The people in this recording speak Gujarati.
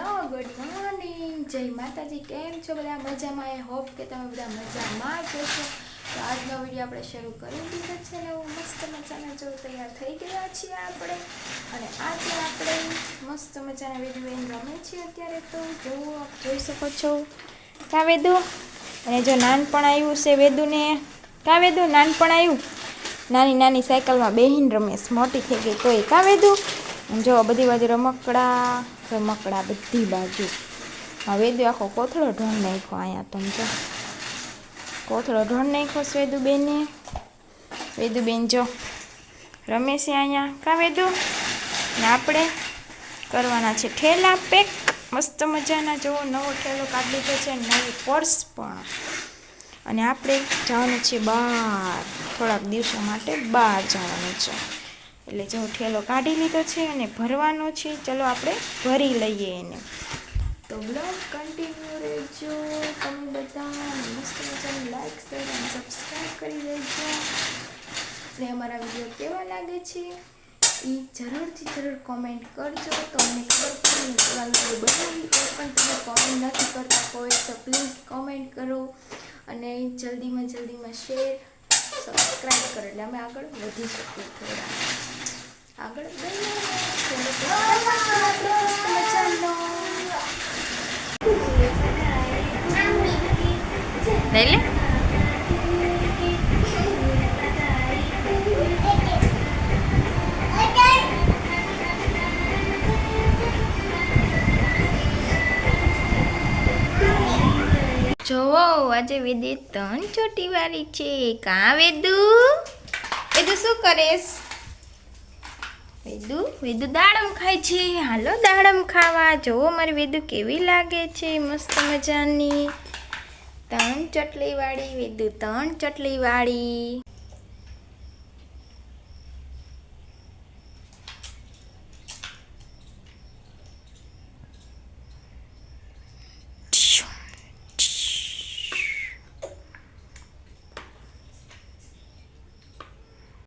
Hello, good morning. જય માતાજી, કેમ છો બધા? મજામાં? આઈ હોપ કે તમે બધા મજામાં જ હશો. તો આજનો વીડિયો આપણે શરૂ કરી દીધો છે. ને હું મસ્ત મજાના જો તૈયાર થઈ ગયા છીએ આપણે. અને આજે આપણે મસ્ત મજાના વેદુ એમ રમે છીએ અત્યારે તો. જુઓ આપ જોઈ શકો છો. કા વેદુ અને જો નાનપણ આવ્યું છે વેદુને. કા વેદુ નાનપણ આવ્યું નાની નાની સાયકલમાં બેહીન રમેશ. મોટી થઈ ગઈ તોય. કા વેદુ અને જો બધી બાજુ રમકડા રમકડા બધી બાજુ. વેદુ આખો કોથળો ઢોણ નાખ્યો અહીંયા તમ જો કોથળો ઢોણ નાખ્યો વેદુ બેન જો રમે છે અહીંયા. કા વેદુ? ને આપણે કરવાના છે ઠેલા પેક. મસ્ત મજાના જોવો નવો ઠેલો કાઢી લીધો છે, નવી પર્સ પણ. અને આપણે જવાનું છે બહાર. થોડાક દિવસો માટે બહાર જવાનું છે. એટલે જો ઠેલો કાઢી લીધો છે અને ભરવાનો છે, ચલો આપણે ભરી લઈએ એને. તો બ્લોગ કન્ટિન્યુ રહેજો. તમે બધા મસ્ત મજાની લાઈક શેર અને સબસ્ક્રાઈબ કરી દેજો. અને અમારા વીડિયો કેવા લાગે છે? એ જરૂરથી જરૂર કોમેન્ટ કરજો. તો અમને ખબર પડે બનાવી. એ પણ તમે કોમેન્ટ નથી કરતા હોય તો પ્લીઝ કોમેન્ટ કરો. અને જલ્દીમાં જલ્દીમાં શેર સબસ્ક્રાઈબ કરો. એટલે અમે આગળ વધી શકીએ થોડા. આગળ જોવો આજે વેદે ત્રણ ચોટી વાળી છે. કાં વેદુ? વેદુ શું કરેશ? વેદુ વેદુ દાડમ ખાય છે. હાલો દાડમ ખાવા. જોવો મારી વેદુ કેવી લાગે છે. મસ્ત મજાની. ત્રણ ચટલી વાળી વેદુ ત્રણ ચટલી વાળી